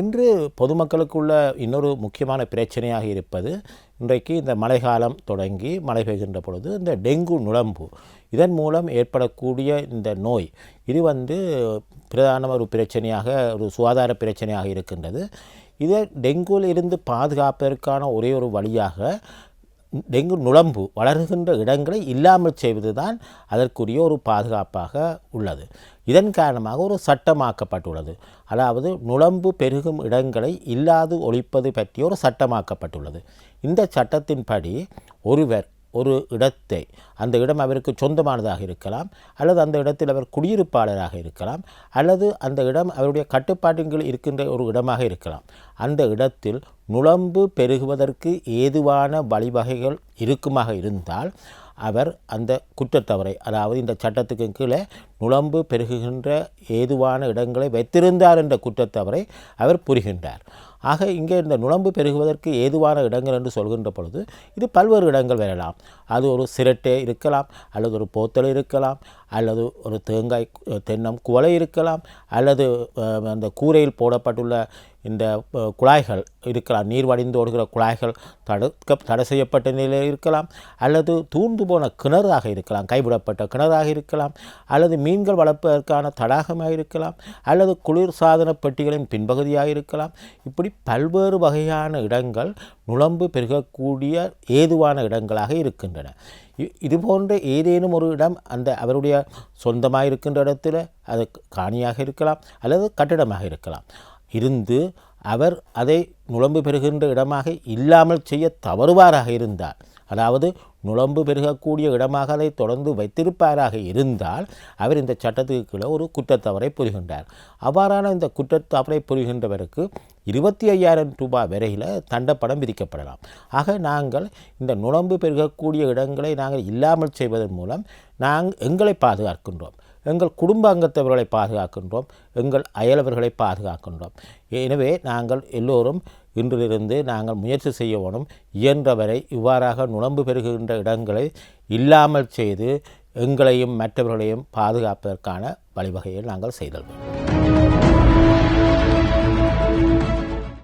இன்று பொதுமக்களுக்குள்ள இன்னொரு முக்கியமான பிரச்சனையாக இருப்பது இன்றைக்கு இந்த மழைக்காலம் தொடங்கி மழை பெய்கின்ற பொழுது இந்த டெங்கு நுழம்பு. இதன் மூலம் ஏற்படக்கூடிய இந்த நோய் இது வந்து பிரதான ஒரு பிரச்சனையாக ஒரு சுகாதார பிரச்சனையாக இருக்கின்றது. இதை டெங்குவில் இருந்து பாதுகாப்பதற்கான ஒரே ஒரு வழியாக டெங்கு நுழம்பு வளர்கின்ற இடங்களை இல்லாமல் செய்வதுதான் அதற்குரிய ஒரு பாதுகாப்பாக உள்ளது. இதன் காரணமாக ஒரு சட்டமாக்கப்பட்டுள்ளது. அதாவது நுழம்பு பெருகும் இடங்களை இல்லாது ஒழிப்பது பற்றிய ஒரு சட்டமாக்கப்பட்டுள்ளது. இந்த சட்டத்தின்படி ஒருவர் ஒரு இடத்தை அந்த இடம் அவருக்கு சொந்தமானதாக இருக்கலாம் அல்லது அந்த இடத்தில் அவர் குடியிருப்பாளராக இருக்கலாம் அல்லது அந்த இடம் அவருடைய கட்டுப்பாட்டின் இருக்கின்ற ஒரு இடமாக இருக்கலாம். அந்த இடத்தில் நுழம்பு பெருகுவதற்கு ஏதுவான வழிவகைகள் இருக்குமாக இருந்தால் அவர் அந்த குற்றத்தவரை அதாவது இந்த சட்டத்துக்கு கீழே நுழம்பு பெருகுகின்ற ஏதுவான இடங்களை வைத்திருந்தார் என்ற குற்றத்தவரை அவர் புரிகின்றார். ஆக இங்கே இந்த நுழம்பு பெருகுவதற்கு ஏதுவான இடங்கள் என்று சொல்கின்ற பொழுது இது பல்வேறு இடங்கள் வரலாம். அது ஒரு சிரட்டை இருக்கலாம் அல்லது ஒரு போத்தல் இருக்கலாம் அல்லது ஒரு தேங்காய் தென்னம் குவளை இருக்கலாம் அல்லது அந்த கூரையில் போடப்பட்டுள்ள இந்த குழாய்கள் இருக்கலாம். நீர் வடிந்து ஓடுகிற குழாய்கள் தடுக்க தடை செய்யப்பட்ட நிலையில் இருக்கலாம். அல்லது தூண்டு போன கிணறாக இருக்கலாம். கைவிடப்பட்ட கிணறாக இருக்கலாம். அல்லது மீன்கள் வளர்ப்பதற்கான தடாகமாக இருக்கலாம். அல்லது குளிர் சாதன பெட்டிகளின் பின்பகுதியாக இருக்கலாம். இப்படி பல்வேறு வகையான இடங்கள் நுழம்பு பெருகக்கூடிய ஏதுவான இடங்களாக இருக்கின்றன. இ- இது போன்ற ஏதேனும் ஒரு இடம் அந்த அவருடைய சொந்தமாக இருக்கின்ற இடத்துல அது காணியாக இருக்கலாம். அல்லது கட்டிடமாக இருக்கலாம். இருந்து அவர் அதை நுழம்பு பெறுகின்ற இடமாக இல்லாமல் செய்ய தவறுவாராக இருந்தார். அதாவது நுழம்பு பெருகக்கூடிய இடமாக அதை தொடர்ந்து வைத்திருப்பாராக இருந்தால் அவர் இந்த சட்டத்துக்கு கீழே ஒரு குற்றத்தவரை புரிகின்றார். அவ்வாறான இந்த குற்றத்தவரை புரிகின்றவருக்கு இருபத்தி ஐயாயிரம் ரூபாய் வரையில் தண்டப்படம் விதிக்கப்படலாம். ஆக நாங்கள் இந்த நுழம்பு பெருகக்கூடிய இடங்களை நாங்கள் இல்லாமல் செய்வதன் மூலம் நாங்கள் எங்களை பாதுகாக்கின்றோம். எங்கள் குடும்ப அங்கத்தவர்களை பாதுகாக்கின்றோம் எங்கள் அயலவர்களை பாதுகாக்கின்றோம். எனவே நாங்கள் எல்லோரும் இன்றிலிருந்து நாங்கள் முயற்சி செய்ய வேணும். இயன்றவரை இவ்வாறாக நுழம்பு பெறுகின்ற இடங்களை இல்லாமல் செய்து எங்களையும் மற்றவர்களையும் பாதுகாப்பதற்கான வழிவகையில் நாங்கள் செய்தல் வேண்டும்.